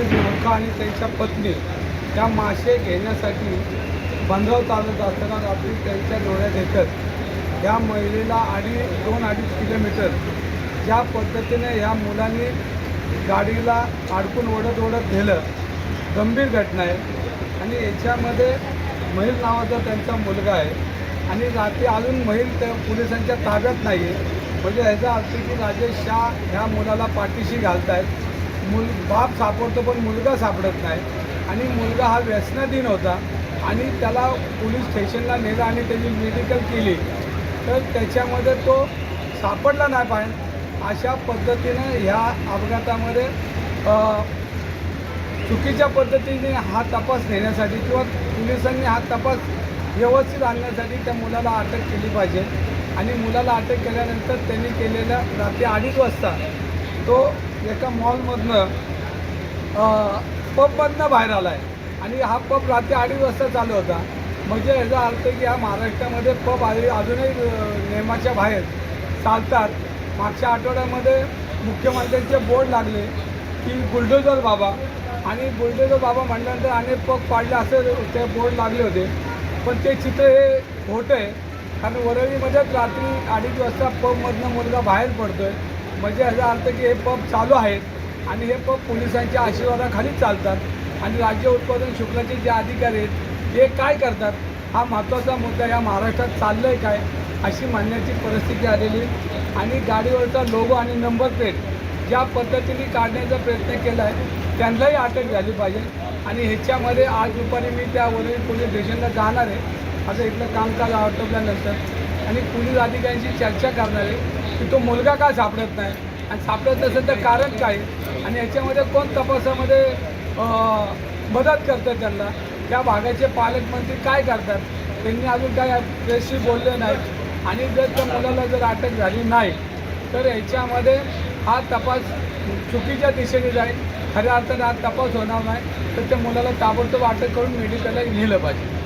संदीप मोखा आणि त्यांच्या पत्नी त्या मासे घेण्यासाठी बंधाव चालत असताना रात्री त्यांच्या डोळ्यात येतात या महिलेला अडीच दोन अडीच किलोमीटर. ज्या पद्धतीने ह्या मुलांनी गाडीला अडकून ओढत ओढत नेलं. गंभीर घटना आहे. आणि याच्यामध्ये महिल नावाचा त्यांचा मुलगा आहे. आणि रात्री अजून महिल त्या पोलिसांच्या ताब्यात नाही आहे म्हणजे ह्याचा अर्थ की राजेश शाह ह्या मुलाला पाठीशी घालत आहेत मुल बाप सापडतो पण मुलगा सापडत नाही. आणि मुलगा हा व्यसनाधीन होता आणि त्याला पोलीस स्टेशनला नेलं आणि त्याची मेडिकल केली. तर त्याच्यामध्ये तो सापडला नाही पाहिजे अशा पद्धतीनं ह्या अपघातामध्ये चुकीच्या पद्धतीने हा तपास नेण्यासाठी किंवा पोलिसांनी हा तपास व्यवस्थित आणण्यासाठी त्या मुलाला अटक केली पाहिजे. आणि मुलाला अटक केल्यानंतर त्यांनी केलेल्या रात्री अडीच वाजता तो एका मॉलमधनं पबमधनं बाहेर आला आहे आणि हा पब रात्री अडीच वाजता चालू होता. म्हणजे याचा अर्थ की हा महाराष्ट्रामध्ये पब आधी अजूनही नियमाच्या बाहेर चालतात. मागच्या आठवड्यामध्ये मुख्यमंत्र्यांचे बोर्ड लागले की बुलडोजर बाबा. आणि बुलडोजर बाबा म्हटल्यानंतर अनेक पग पाडले असे ते बोर्ड लागले होते. पण ते चित्र हे खोटं आहे. कारण वरळीमध्येच रात्री अडीच वाजता पबमधनं मुलगा बाहेर पडतो आहे म्हणजे याचा अर्थ की हे पब चालू आहेत आणि हे पब पोलिसांच्या आशीर्वादाखाली चालतात. आणि राज्य उत्पादन शुल्काचे जे अधिकारी आहेत ते काय करतात? हा महत्त्वाचा मुद्दा या महाराष्ट्रात चाललं आहे काय? अशी म्हणण्याची परिस्थिती आलेली. आणि गाडीवरचा लोगो आणि नंबर प्लेट ज्या पद्धतीने काढण्याचा प्रयत्न केला आहे त्यांनाही अटक झाली पाहिजे. आणि ह्याच्यामध्ये आज दुपारी मी त्या वरील पोलीस स्टेशनला जाणार आहे. असं इथलं कामकाज आटोपल्यानंतर. आणि पोलीस अधिकाऱ्यांशी चर्चा करणार आहे. की तो मुलगा का सापडत नाही? आणि सापडत नसेल तर कारण काय? आणि याच्यामध्ये कोण तपासामध्ये मदत करतात त्यांना? त्या भागाचे पालकमंत्री काय करतात? त्यांनी अजून काय प्रेसशी बोलले नाहीत आणि जर त्या मुलाला जर अटक झाली नाही तर याच्यामध्ये हा तपास चुकीच्या दिशेने जाईल. खऱ्या अर्थाने हा तपास होणार नाही. तर त्या मुलाला ताबडतोब अटक करून मेडिकलला नेलं पाहिजे.